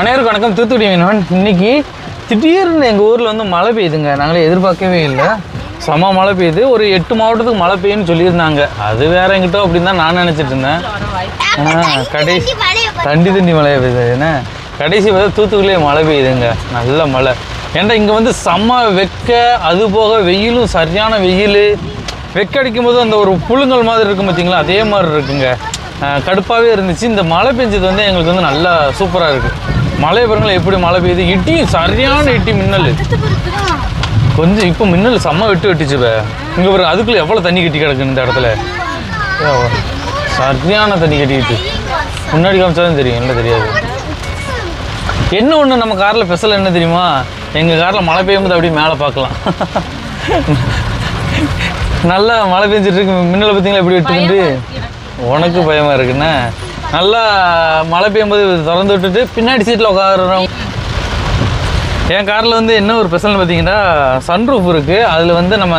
அனைவருக்கும் வணக்கம். தூத்துக்குடி மீனவன். இன்னைக்கு திடீர்னு எங்கள் ஊரில் வந்து மழை பெய்யுதுங்க. நாங்களே எதிர்பார்க்கவே இல்லை. செம மழை பெய்யுது. ஒரு எட்டு மாவட்டத்துக்கு மழை பெய்யுன்னு சொல்லியிருந்தாங்க. அது வேற எங்கிட்ட அப்படின்னு தான் நான் நினச்சிட்டு இருந்தேன். ஆ, கடைசி தண்டி தண்டி மழை பெய்யுது. என்ன? கடைசி பார்த்தா தூத்துக்குடியிலே மழை பெய்யுதுங்க. நல்ல மழை. ஏன்டா இங்கே வந்து செம்ம வெக்க அது போக வெயிலும் சரியான வெயில். வெக்க அடிக்கும் போது அந்த ஒரு புழுங்கல் மாதிரி இருக்கும் பார்த்தீங்களா அதே மாதிரி இருக்குங்க. கடுப்பாகவே இருந்துச்சு. இந்த மழை பெஞ்சது வந்து எங்களுக்கு வந்து நல்லா சூப்பராக இருக்குது மழை பாருங்களேன் எப்படி மழை பெய்யுது இட்டியும் சரியான இட்டி மின்னல். கொஞ்சம் இப்போ மின்னல் செம்ம வெட்டு வெட்டுச்சுப்ப இங்கே பாருங்க அதுக்குள்ளே எவ்வளோ தண்ணி கட்டி கிடக்கு இந்த இடத்துல? சரியான தண்ணி கட்டிக்கிட்டு. முன்னாடி காமிச்சாலும் தெரியும் இல்லை தெரியாது. என்ன ஒன்று நம்ம காரில் ஸ்பெஷல் என்ன தெரியுமா? எங்கள் காரில் மழை பெய்யும்போது அப்படியே மேலே பார்க்கலாம். நல்லா மழை பெஞ்சிட்டு இருக்கு. மின்னலை பார்த்தீங்களா எப்படி வெட்டுக்கிட்டு உனக்கு பயமா இருக்குண்ணே நல்லா மழை பெய்யும்போது திறந்து விட்டுட்டு பின்னாடி சீட்டில் உட்காடுறோம் என் காரில் வந்து என்ன ஒரு ஸ்பெஷல்னு பார்த்தீங்கன்னா சன்ரூஃப் இருக்குது அதில் வந்து நம்ம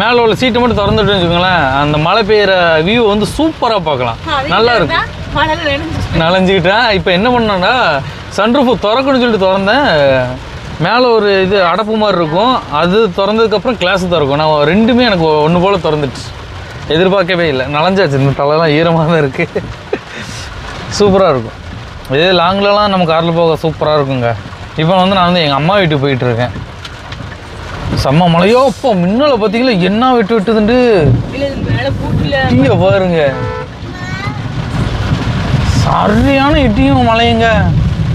மேலே உள்ள சீட்டை மட்டும் திறந்து விட்டுன்னு வச்சுக்கோங்களேன் அந்த மழை பெய்கிற வியூ வந்து சூப்பராக பார்க்கலாம். நல்லா இருக்கும். நனைஞ்சுக்கிட்டேன். இப்போ என்ன பண்ணேன்னா சன்ரூஃப் திறக்கணும்னு சொல்லிட்டு திறந்தேன். மேலே ஒரு இது அடப்பு மாதிரி இருக்கும். அது திறந்ததுக்கப்புறம் கிளாஸ் திறக்கும். நான் ரெண்டுமே எனக்கு ஒன்று போல் திறந்துச்சு. எதிர்பார்க்கவே இல்லை. நனைஞ்சாச்சு. இந்த தலைலாம் ஈரமாக தான் இருக்குது சூப்பராக இருக்கும். இதே லாங்லலாம் நம்ம காரில் போக சூப்பராக இருக்குங்க. இப்போ வந்து நான் வந்து எங்கள் அம்மா வீட்டுக்கு போயிட்டு இருக்கேன். செம்ம மழையோ அப்போ மின்னலை பார்த்தீங்களா? என்ன விட்டு விட்டுதுண்டு? இட்டிய பாருங்க. சரியான இட்டியும் மழையுங்க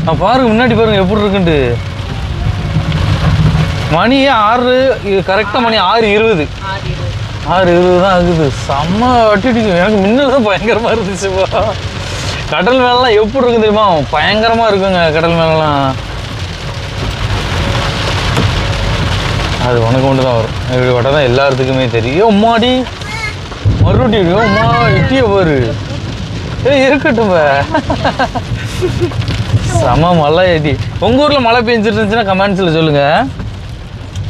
நான் பாருங்க முன்னாடி பாருங்க எப்படி இருக்குன்ட்டு மணி ஆறு கரெக்டாக மணி ஆறு இருபது. ஆறு இருபது. தான் ஆகுது. செம்ம அட்டிடிக்கும் எனக்கு மின்னல் தான் பயங்கரமாக இருந்துச்சுப்பா கடல் மேலாம் எப்படி இருக்கு தெரியுமா? பயங்கரமாக இருக்குங்க கடல் மேலாம் அது உனக்கு தான் வரும். இப்படி வட்டா தான் எல்லாத்துக்குமே தெரியும். அம்மாடி மறுபடியும் அம்மா இட்டிய பாரு. ஏய் இருக்கட்டும். செம மழை ஏடி உங்கள் ஊரில் மழை பெஞ்சிட்டு இருந்துச்சுன்னா கமெண்ட்ஸில் சொல்லுங்கள்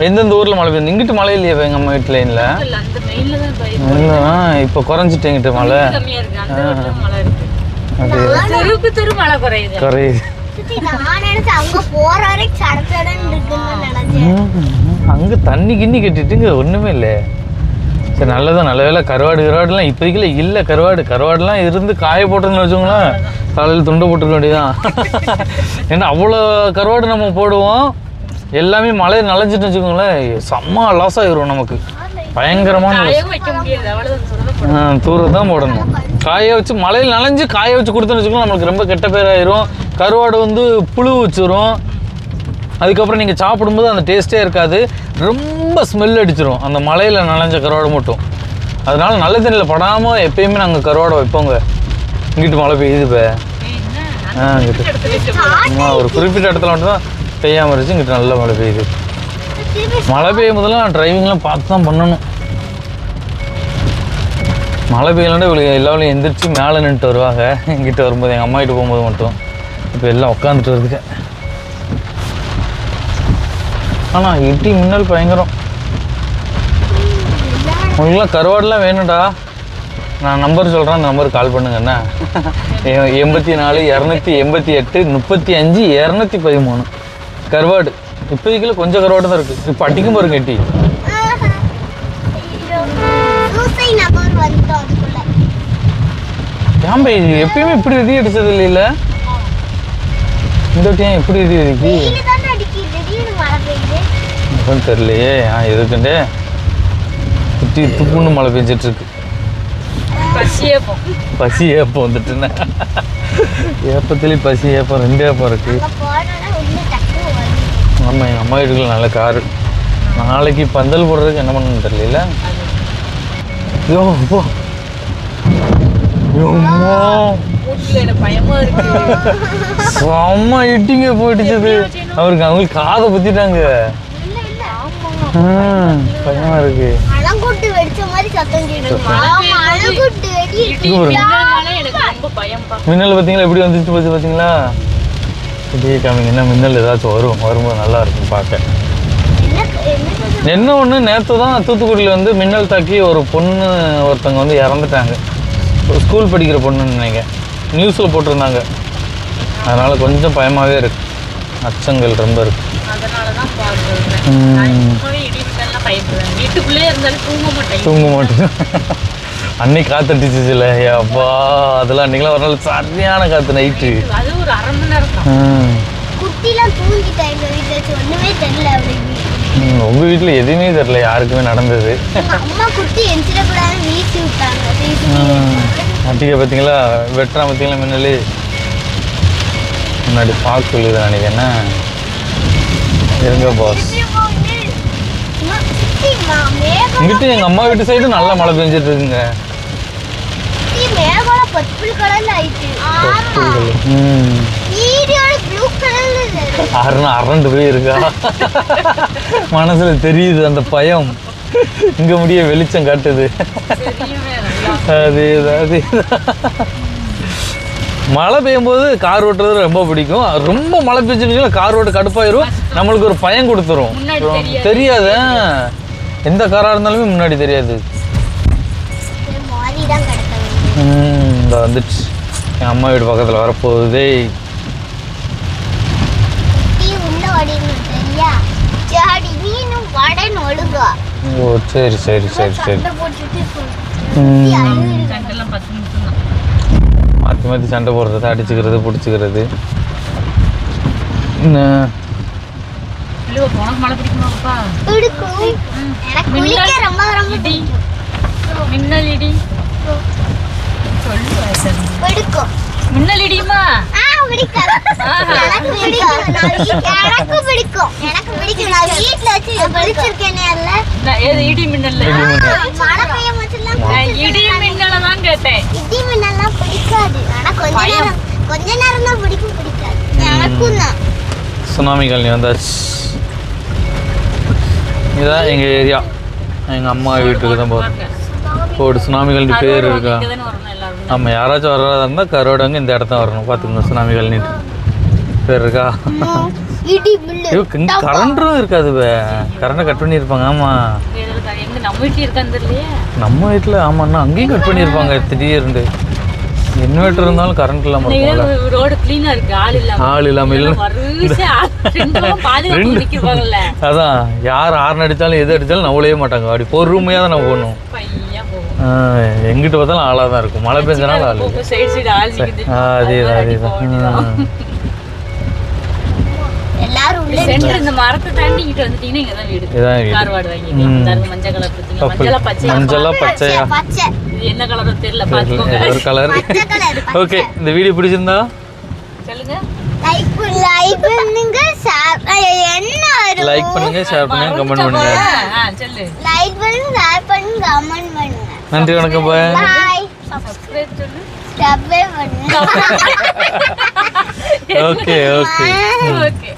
எந்தெந்த ஊரில் மழை பெய்யுது இங்கிட்டு மழை இல்லையா எங்கள் அம்மா வீட்டு லைனில் இப்போ. குறைஞ்சிட்டு எங்கிட்ட மழை. தெருவுக்கு தெரு மழை குறையுது. குறையுது அங்க தண்ணி கிண்ணி கட்டிட்டுங்க ஒன்றுமே இல்லை. சரி நல்லதான் நல்ல வேலை கருவாடு கருவாடுலாம் இப்போதைக்குள்ள இல்லை. கருவாடு கருவாடுலாம் இருந்து காய போட்டோன்னு வச்சுக்கோங்களேன் காலையில் துண்டை போட்டுக்க வேண்டியதான் ஏன்னா அவ்வளோ கருவாடு நம்ம போடுவோம். எல்லாமே மழையை நனைஞ்சிட்டு வச்சுக்கோங்களேன் செம்ம லாஸ் ஆகிரும் நமக்கு. பயங்கரமான தூர தான் போடணும். காய வச்சு மழையில் நனைஞ்சு காய வச்சு கொடுத்தோன்னு வச்சுக்கோங்க நம்மளுக்கு ரொம்ப கெட்ட பேர் ஆயிரும் கருவாடு வந்து புழு வச்சிரும். அதுக்கப்புறம் நீங்கள் சாப்பிடும்போது அந்த டேஸ்ட்டே இருக்காது. ரொம்ப ஸ்மெல் அடிச்சிரும். அந்த மழையில் நனைஞ்ச கருவாடு மட்டும். அதனால நல்ல தண்ணியில் படாமல் எப்பயுமே நாங்கள் கருவாடை வைப்போங்க. இங்கிட்டு மழை பெய்யுது இப்போ. ஆ இங்கிட்டு. ஒரு குறிப்பிட்ட இடத்துல மட்டும் தான் பெய்யாமல் இருந்துச்சு இங்கிட்டு நல்லா மழை பெய்யுது. மழை பெய்யும் போதெல்லாம் டிரைவிங்லாம் பார்த்து தான் பண்ணணும். மழை பெய்யலன்னா இவளுக்கு எல்லாரும் எந்திரிச்சு மேலே நின்றுட்டு வருவாங்க. எங்கிட்ட வரும்போது எங்கள் அம்மா கிட்ட போகும்போது மட்டும். இப்போ எல்லாம் உட்காந்துட்டு வருதுங்க. ஆனால் இட்டி மின்னல் பயங்கரம். உங்களுக்குலாம் கருவாடுலாம் வேணும்டா. நான் நம்பர் சொல்கிறேன் அந்த நம்பருக்கு கால் பண்ணுங்க என்ன? எண்பத்தி நாலு இரநூத்தி எண்பத்தி எட்டு முப்பத்தி அஞ்சு இரநூத்தி பதிமூணு. கருவாடு. இப்போதைக்குள்ள கொஞ்சம் கரோட தான் இருக்கு. இப்போ அடிக்கும் பாருங்க எட்டி ஏன் பை எப்பயுமே இப்படி விதி அடிச்சது இல்லையில? இந்த வாட்டி ஏன் இப்படி விதி அடிக்கு? வெயில் தெரியலையே. ஆ எதுக்குண்டே? குட்டி துப்புன்னு மழை பெஞ்சிட்டு இருக்கு பசியே பசி ஏப்பம் வந்துட்டுன்னு. ஏப்பத்துலேயும் பசி ஏப்பம் ரெண்டு ஏப்பம் இருக்கு அங்க போனோன்னா உள்ள டக்கு வரும் ஆமாம் எங்கள் அம்மா வீட்டுக்குள்ள நல்ல காரு நாளைக்கு பந்தல் போடுறதுக்கு என்ன பண்ணணும்னு தெரியல ஐயோ போ. செம்ம இட்டிங்க போயிடுச்சது அவருக்கு அவங்களுக்கு காதை பத்திட்டாங்க. இல்ல இல்ல. ம், பயமா இருக்கு. மின்னல் பார்த்தீங்களா? எப்படி வந்துச்சு போச்சு பார்த்தீங்களா? இப்படியே காமிங்க என்ன மின்னல் ஏதாச்சும் வரும் வரும்போது நல்லா இருக்கும் பார்க்க. என்ன ஒன்று நேற்று தான் தூத்துக்குடியில் வந்து மின்னல் தாக்கி ஒரு பொண்ணு ஒருத்தவங்க வந்து இறந்துட்டாங்க. ஒரு ஸ்கூல் படிக்கிற பொண்ணுன்னு நினைக்கிறேன். நியூஸில் போட்டிருந்தாங்க. அதனால் கொஞ்சம் பயமாகவே இருக்கு. அச்சங்கள் ரொம்ப இருக்கு. அதனாலதான் பா சொல்றேன் ம். நான் இப்பவே இடி மின்னல்லாம் பயப்படுவேன். வீட்டுக்குள்ளே இருந்தாலும் தூங்க மாட்டேன். அன்னைக்கு காத்தடிச்சுச்சுல. அப்பா அதெல்லாம் அன்னைக்கெல்லாம் ஒரு நாள் சரியான காத்து நைட்டு அது ஒரு அரை எங்க வீட்டுல தெரியல எதுவுமே தெரில யாருக்குமே நடந்தது. எங்க அம்மா குட்டி எந்திரக்கூடாதுன்னு வீசி விட்டாங்க. அட்டிகை பார்த்தீங்களா வெட்டுறான் பார்த்தீங்களா மின்னலு? முன்னாடி பார்க்க சொல்லுது நினைக்கிறேன் இருங்க பாஸ் இங்கிட்டு எங்கள் அம்மா வீட்டு சைடு நல்லா மழை பெஞ்சிட்டு இருக்குங்க. பர்பிள் கலர்ல ஆயிட்டு. அரண் அரண்டு போய் இருக்கா? மனசுல தெரியுது அந்த பயம். இங்க முடிய வெளிச்சம் காட்டுது. அதேதான் அதேதான். மழை பெய்யும் போது கார் ஓட்டுறது ரொம்ப பிடிக்கும். ரொம்ப மழை பெஞ்சுன்னு கார் ஓட்ட கடுப்பாயிரும். நம்மளுக்கு ஒரு பயம் கொடுத்துரும். முன்னாடி தெரியாது. தெரியாது. எந்த காராக இருந்தாலுமே முன்னாடி தெரியாது. இந்த வந்துச்சு. என் அம்மா வீடு பக்கத்தில் வரப்போகுதே. ஓ சரி சரி சரி சரி. மாற்றி மாற்றி சண்டை போடுறது அடிச்சுக்கிறது பிடிச்சிக்கிறது. மின்னல் இடியுமா? எனக்கு பிடிக்கும் எனக்கு பிடிக்கும். எனக்கு பிடிக்கும். நான் வீட்ல வச்சு படிச்சிருக்கேனே அல்ல. நான் ஏது இடி மின்னல்ல? மழை பெய்ய மட்டும்லாம் நான் இடி மின்னலை தான் கேட்டேன். இடி மின்னல்லாம் பிடிக்காது. ஆனா கொஞ்ச பயம். நேரம் கொஞ்ச நேரம் தான் பிடிக்கும் பிடிக்காது. எனக்கும் தான். சுனாமி காலனி வந்தாச்சு. இதான் எங்கள் ஏரியா. எங்கள் அம்மா வீட்டுக்கு தான் போகிறோம் ஒரு சுனாமி காலனி பேர் இருக்கா? நம்ம யாராச்சும் வர்றதா இருந்தால் கரோடங்க இந்த இடத்த வரணும். பார்த்துக்கோங்க சுனாமி காலனிட்டு பேர் இருக்கா? இடி மில்லு. ஐயோ இங்கே கரண்டும் இருக்காது வே கரண்டை கட் பண்ணியிருப்பாங்க ஆமாம்? எங்க நம்ம வீட்டுல இருக்கான்னு தெரியலையே. நம்ம வீட்டில் ஆமாண்ணா அங்கேயும் கட் பண்ணியிருப்பாங்க திடீர்னு. இன்வெர்டர் இருந்தாலும் கரண்ட் இல்லாமல் இருக்கும்ல. ரோடு கிளீனா இருக்கு ஆள் இல்லாம. ஆள் இல்லாமல் இல்லை. அதான் யார் ஆர்ன் அடித்தாலும் எது அடித்தாலும் நவளவே மாட்டாங்க. அப்படி பொறுமையாக தான் நம்ம போகணும் எங்கிட்டு பார்த்தாலும் ஆளாக தான் இருக்கும். மழை பெஞ்சனால ஆள் இல்லை. சைடு சைடு ஆள் நிக்குது. ஆ, அதேதான் அதேதான். இந்த மரத்தை தாண்டி இங்கிட்டு வந்துட்டீங்கன்னா இங்க தான் வீடு. இதான் வீடு. கார்வாடு வாங்கி ம். தருங்க மஞ்சள் கலர் பார்த்தீங்க கப்பல். மஞ்சளா பச்சை மஞ்சளா பச்சையா? பச்சை. இது என்ன கலரோ தெரியல பாத்துக்கோங்க. ஒரு கலர் பச்சை கலர் ஓகே இந்த வீடியோ பிடிச்சிருந்தா? சொல்லுங்க. லைக் லைக் பண்ணுங்க ஷேர் என்ன வரும்? லைக் பண்ணுங்க ஷேர் பண்ணுங்க கமெண்ட் பண்ணுங்க. சொல்லு. லைக் பண்ணுங்க ஷேர் பண்ணுங்க கமெண்ட் பண்ணுங்க நன்றி வணக்கம் பாய் பாய் சப்ஸ்கிரைப் சொல்லு. சப்ஸ்கிரைப் பண்ணுங்க ஓகே ஓகே ஓகே